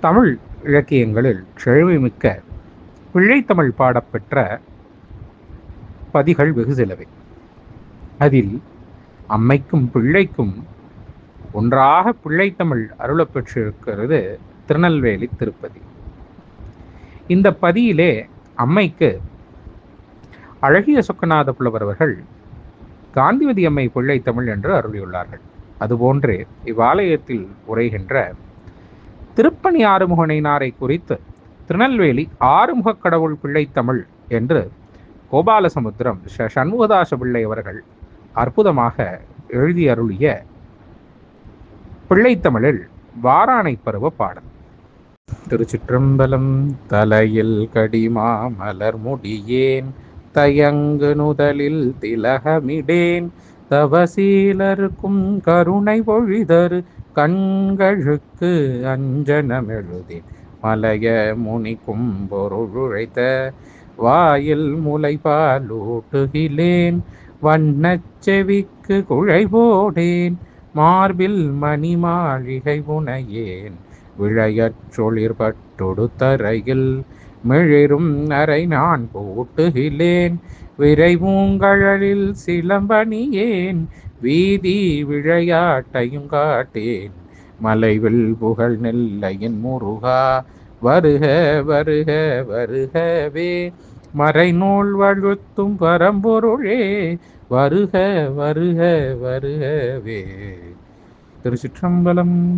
தமிழ் இலக்கியங்களில் செழுமைமிக்க பிள்ளைத்தமிழ் பாடப்பெற்ற பதிகள் வெகு சிலவை. அதில் அம்மைக்கும் பிள்ளைக்கும் ஒன்றாக பிள்ளைத்தமிழ் அருளப்பெற்றிருக்கிறது திருநெல்வேலி திருப்பதி. இந்த பதியிலே அம்மைக்கு அழகிய சொக்கநாத புலவர் அவர்கள் காந்திமதி அம்மை பிள்ளைத்தமிழ் என்று அருளியுள்ளார்கள். அதுபோன்று இவ்வாலயத்தில் உரைகின்ற திருப்பணி ஆறுமுகனைனாரை குறித்து திருநெல்வேலி ஆறுமுகக் கடவுள் பிள்ளைத்தமிழ் என்று கோபாலசமுத்திரம் ச சண்முகதாச பிள்ளை அவர்கள் அற்புதமாக எழுதி அருளிய பிள்ளைத்தமிழில் வாரானை பருவ பாடல். திருச்சிற்றம்பலம் தலையில் கடிமா மலர் முடியேன் தயங்கு நுதலில் திலகமிடேன் தவசீலருக்கும் கருணை பொழிதரு கண்களுக்கு அஞ்சனமெழுதி மலைய முனி பொருளுழைத்த வாயில் முளைபாலூட்டுகிலேன் வண்ணச் செவிக்கு குழை போடேன் மார்பில் மணி மாளிகை உனையேன் விழையற்றொளிர்பட்டொடுத்தரையில் மிழிரும் அறை நான் போட்டுகிலேன் விரைவூங்கழலில் சிலம்பணியேன் வீதி விழையாட்டையும் காட்டேன். மலைவில் புகழ் நெல்லையின் முருகா வருக வருக வருகவே. மறைநூல் வழுத்தும் பரம்பொருளே வருக வருக வருகவே. திருச்சிற்றம்பலம்.